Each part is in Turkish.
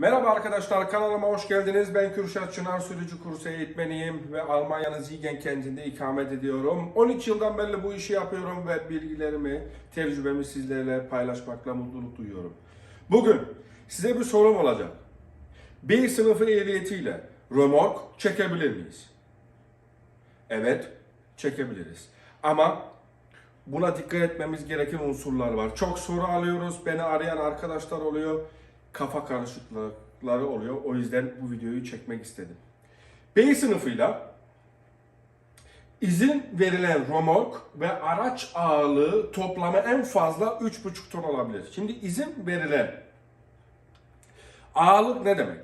Merhaba arkadaşlar kanalıma hoş geldiniz. Ben Kürşat Çınar sürücü kursu eğitmeniyim ve Almanya'nın Ziegen kentinde ikamet ediyorum. 13 yıldan beri bu işi yapıyorum ve bilgilerimi, tecrübemi sizlerle paylaşmakla mutluluk duyuyorum. Bugün size bir sorum olacak. B sınıfı ehliyetiyle römork çekebilir miyiz? Evet, çekebiliriz. Ama buna dikkat etmemiz gereken unsurlar var. Çok soru alıyoruz, beni arayan arkadaşlar oluyor, kafa karışıklıkları oluyor. O yüzden bu videoyu çekmek istedim. B sınıfıyla izin verilen romork ve araç ağırlığı toplamı en fazla 3,5 ton olabilir. Şimdi izin verilen ağırlık ne demek?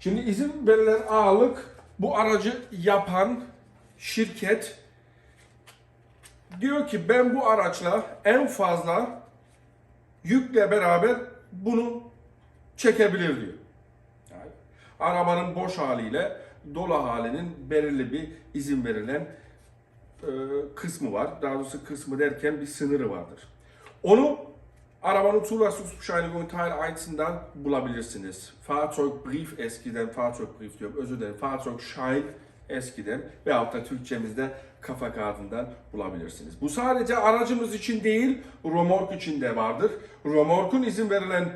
Şimdi izin verilen ağırlık bu aracı yapan şirket diyor ki ben bu araçla en fazla yükle beraber bunu çekebilir diyor. Yani arabanın boş haliyle dolu halinin belirli bir izin verilen e, kısmı var. Daha doğrusu kısmı derken bir sınırı vardır. Onu arabanın Zulassungsbescheinigung Teil 1'sinden bulabilirsiniz. Fahrzeugbrief eskiden Fahrzeugbrief diyorum özür dilerim. Fahrzeugschein eskiden veyahut da Türkçemizde kafa kağıdından bulabilirsiniz. Bu sadece aracımız için değil, romork için de vardır. Romorkun izin verilen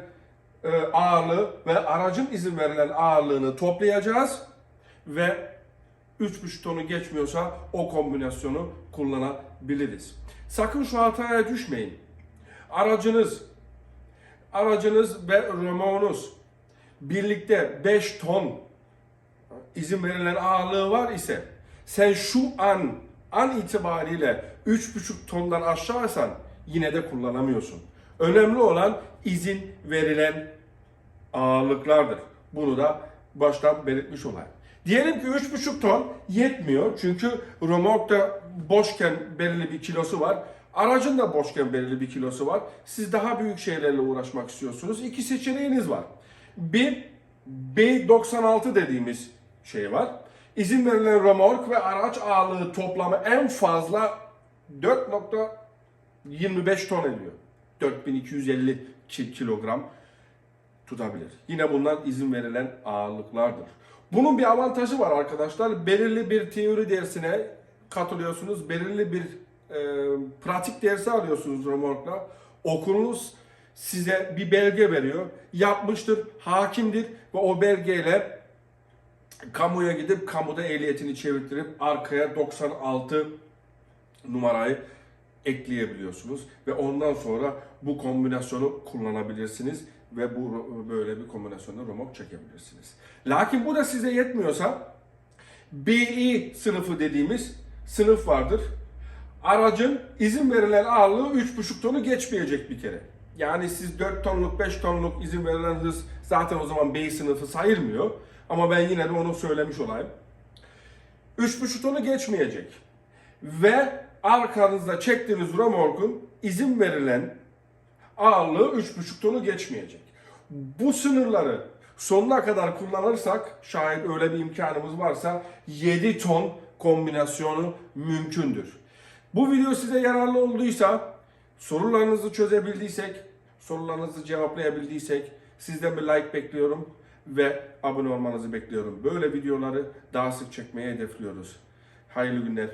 e, ağırlığı ve aracın izin verilen ağırlığını toplayacağız ve 3,5 tonu geçmiyorsa o kombinasyonu kullanabiliriz. Sakın şu hataya düşmeyin. Aracınız, aracınız ve römoğunuz birlikte 5 ton izin verilen ağırlığı var ise sen şu an an itibariyle 3,5 tondan aşağıysan yine de kullanamıyorsun. Önemli olan izin verilen ağırlıklardır. Bunu da baştan belirtmiş olayım. Diyelim ki 3,5 ton yetmiyor çünkü römorkta boşken belirli bir kilosu var. Aracın da boşken belirli bir kilosu var. Siz daha büyük şeylerle uğraşmak istiyorsunuz. İki seçeneğiniz var. Bir B96 dediğimiz şey var. İzin verilen römork ve araç ağırlığı toplamı en fazla 4.25 ton ediyor. 4250 ki- kilogram tutabilir. Yine bunlar izin verilen ağırlıklardır. Bunun bir avantajı var arkadaşlar. Belirli bir teori dersine katılıyorsunuz. Belirli bir e, pratik dersi alıyorsunuz römorkla. Okulunuz size bir belge veriyor. Yapmıştır, hakimdir ve o belgeyle kamuya gidip kamuda ehliyetini çevirtirip arkaya 96 numarayı ekleyebiliyorsunuz ve ondan sonra bu kombinasyonu kullanabilirsiniz ve bu böyle bir kombinasyonda romok çekebilirsiniz. Lakin bu da size yetmiyorsa BI sınıfı dediğimiz sınıf vardır. Aracın izin verilen ağırlığı 3,5 tonu geçmeyecek bir kere. Yani siz 4 tonluk 5 tonluk izin verilen hız zaten o zaman B sınıfı sayılmıyor. Ama ben yine de onu söylemiş olayım. 3,5 tonu geçmeyecek. Ve arkanızda çektiğiniz römorkun izin verilen ağırlığı 3,5 tonu geçmeyecek. Bu sınırları sonuna kadar kullanırsak şayet öyle bir imkanımız varsa 7 ton kombinasyonu mümkündür. Bu video size yararlı olduysa, sorularınızı çözebildiysek, sorularınızı cevaplayabildiysek sizden bir like bekliyorum ve abone olmanızı bekliyorum. Böyle videoları daha sık çekmeye hedefliyoruz. Hayırlı günler.